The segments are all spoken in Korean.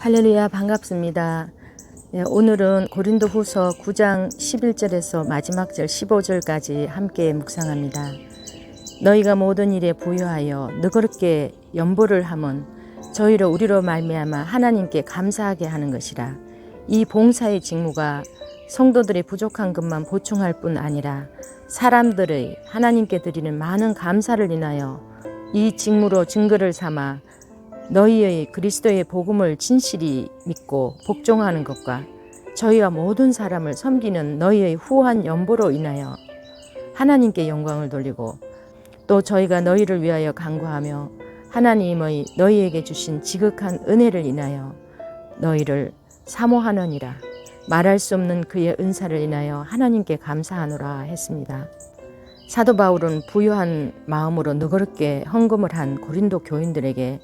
할렐루야 반갑습니다. 예, 오늘은 고린도 후서 9장 11절에서 마지막 절 15절까지 함께 묵상합니다. 너희가 모든 일에 부여하여 너그럽게 연보를 함은 저희로 우리로 말미암아 하나님께 감사하게 하는 것이라. 이 봉사의 직무가 성도들의 부족한 것만 보충할 뿐 아니라 사람들의 하나님께 드리는 많은 감사를 인하여 이 직무로 증거를 삼아 너희의 그리스도의 복음을 진실히 믿고 복종하는 것과 저희와 모든 사람을 섬기는 너희의 후한 연보로 인하여 하나님께 영광을 돌리고 또 저희가 너희를 위하여 간구하며 하나님의 너희에게 주신 지극한 은혜를 인하여 너희를 사모하느니라 말할 수 없는 그의 은사를 인하여 하나님께 감사하노라 했습니다. 사도 바울은 부유한 마음으로 너그럽게 헌금을 한 고린도 교인들에게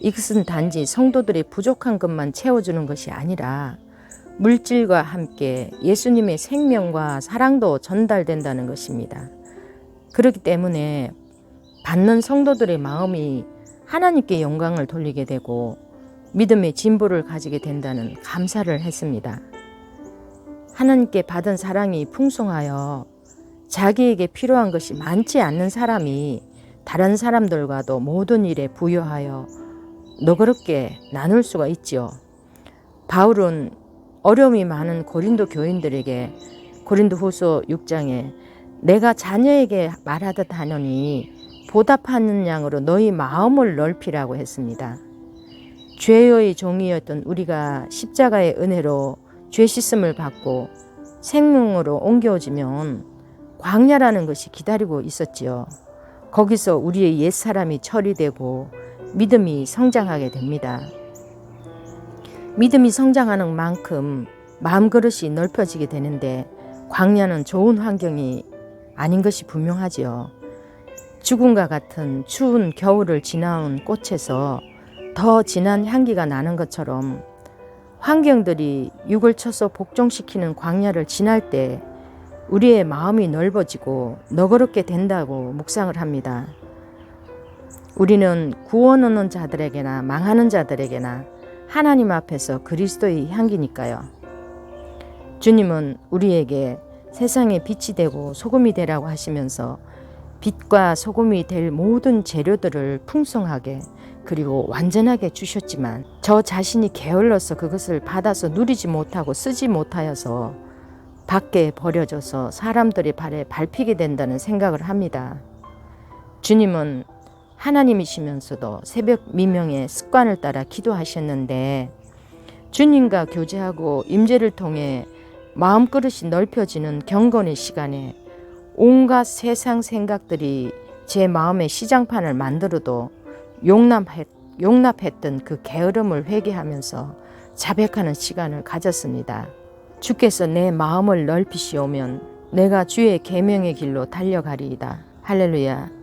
이것은 단지 성도들의 부족한 것만 채워주는 것이 아니라 물질과 함께 예수님의 생명과 사랑도 전달된다는 것입니다. 그렇기 때문에 받는 성도들의 마음이 하나님께 영광을 돌리게 되고 믿음의 진보를 가지게 된다는 감사를 했습니다. 하나님께 받은 사랑이 풍성하여 자기에게 필요한 것이 많지 않는 사람이 다른 사람들과도 모든 일에 부여하여 너그럽게 나눌 수가 있지요. 바울은 어려움이 많은 고린도 교인들에게 고린도 후서 6장에 내가 자녀에게 말하듯 하노니 보답하는 양으로 너희 마음을 넓히라고 했습니다. 죄의 종이었던 우리가 십자가의 은혜로 죄 씻음을 받고 생명으로 옮겨지면 광야라는 것이 기다리고 있었지요. 거기서 우리의 옛 사람이 처리되고 믿음이 성장하게 됩니다. 믿음이 성장하는 만큼 마음그릇이 넓혀지게 되는데 광야는 좋은 환경이 아닌 것이 분명하지요. 죽음과 같은 추운 겨울을 지나온 꽃에서 더 진한 향기가 나는 것처럼 환경들이 육을 쳐서 복종시키는 광야를 지날 때 우리의 마음이 넓어지고 너그럽게 된다고 묵상을 합니다. 우리는 구원 얻는 자들에게나 망하는 자들에게나 하나님 앞에서 그리스도의 향기니까요. 주님은 우리에게 세상의 빛이 되고 소금이 되라고 하시면서 빛과 소금이 될 모든 재료들을 풍성하게 그리고 완전하게 주셨지만 저 자신이 게을러서 그것을 받아서 누리지 못하고 쓰지 못하여서 밖에 버려져서 사람들의 발에 밟히게 된다는 생각을 합니다. 주님은 하나님이시면서도 새벽 미명의 습관을 따라 기도하셨는데 주님과 교제하고 임재를 통해 마음그릇이 넓혀지는 경건의 시간에 온갖 세상 생각들이 제 마음의 시장판을 만들어도 용납했, 용납했던 그 게으름을 회개하면서 자백하는 시간을 가졌습니다. 주께서 내 마음을 넓히시오면 내가 주의 계명의 길로 달려가리이다. 할렐루야.